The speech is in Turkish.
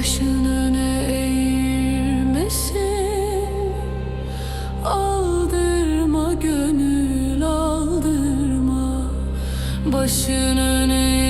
Başın öne eğilmesin Aldırma gönül aldırma. Başın öne